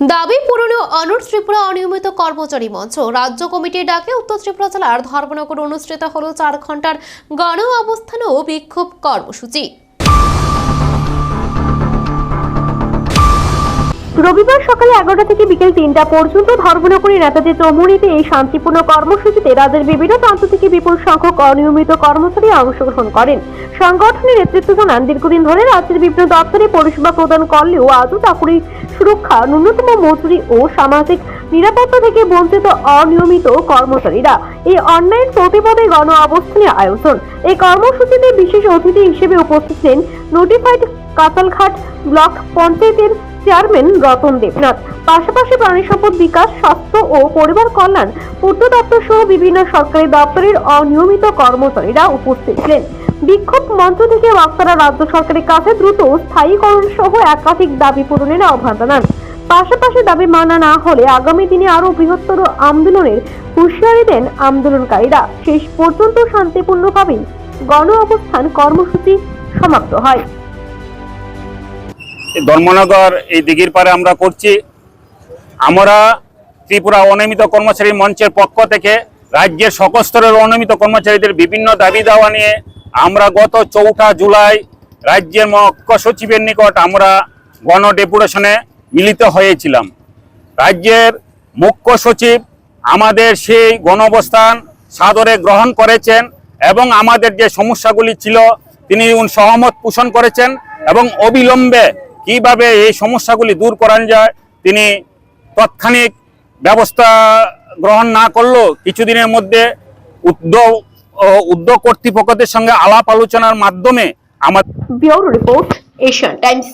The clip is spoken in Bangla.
দাবি পূরণে অনুর ত্রিপুরা অনিয়মিত কর্মচারী মঞ্চ। রাজ্য কমিটির ডাকে উত্তর ত্রিপুরা জেলার ধর্মনগর অনুষ্ঠিত হল চার ঘণ্টার গণ অবস্থান ও বিক্ষোভ কর্মসূচি। রবিবার সকালে এগারোটা থেকে বিকেল তিনটা পর্যন্ত ধর্মনগরী নেতাজি চৌমুড়িতে এই শান্তিপূর্ণ কর্মসূচিতে রাজ্যের বিভিন্ন প্রান্ত থেকে বিপুল সংখ্যক অনিয়মিত কর্মচারী অংশগ্রহণ করেন। সংগঠনের নেতৃত্ব জানান, দীর্ঘদিন ধরে রাজ্যের বিভিন্ন দপ্তরে পরিষেবা প্রদান করলেও আজও চাকুরি সুরক্ষা, ন্যূনতম মজুরি ও সামাজিক নিরাপত্তা থেকে বঞ্চিত অনিয়মিত কর্মচারীরা এই অন্যায়ের প্রতিবাদে গণ অবস্থানে আয়োজন। এই কর্মসূচিতে বিশেষ অতিথি হিসেবে উপস্থিত ছিলেন নোটিফাইড কাতালঘাট ব্লক পঞ্চায়েতের চেয়ারম্যান রতন দেবনাথ। পাশাপাশি প্রাণী সম্পদ বিকাশ, স্বাস্থ্য ও পরিবার কল্যাণ, পূর্ত দপ্তর সহ বিভিন্ন সরকারি দপ্তরের অনিয়মিত কর্মচারীরা উপস্থিত ছিলেন। বিক্ষোভ মঞ্চ থেকে বক্তারা রাজ্য সরকারের কাছে দ্রুত স্থায়ীকরণ সহ একাধিক দাবি পূরণের আহ্বান জানান। পাশাপাশি দাবি মানা না হলে আগামী দিনে আরও বৃহত্তর আন্দোলনের হুঁশিয়ারি দেন আন্দোলনকারীরা। শেষ পর্যন্ত শান্তিপূর্ণভাবেই গণ অবস্থান কর্মসূচি সমাপ্ত হয়। ধর্মনগর এই দিঘির পারে আমরা করছি। আমরা ত্রিপুরা অনিয়মিত কর্মচারী মঞ্চের পক্ষ থেকে রাজ্যের সকল স্তরের অনিয়মিত কর্মচারীদের বিভিন্ন দাবি দাওয়া নিয়ে আমরা গত চৌঠা জুলাই রাজ্যের মুখ্য সচিবের নিকট আমরা গণ ডেপুটেশনে মিলিত হয়েছিলাম। রাজ্যের মুখ্য সচিব আমাদের সেই গণঅবস্থান সাদরে গ্রহণ করেছেন এবং আমাদের যে সমস্যাগুলি ছিল তিনি সহমত পোষণ করেছেন এবং অবিলম্বে কীভাবে এই সমস্যাগুলি দূর করান যায়, তিনি তৎক্ষণিক ব্যবস্থা গ্রহণ না করলেও কিছুদিনের মধ্যে উদ্যোগ উদ্যোগ কর্তৃপক্ষদের সঙ্গে আলাপ আলোচনার মাধ্যমে ব্যুরো রিপোর্ট, এশিয়ান টাইমস।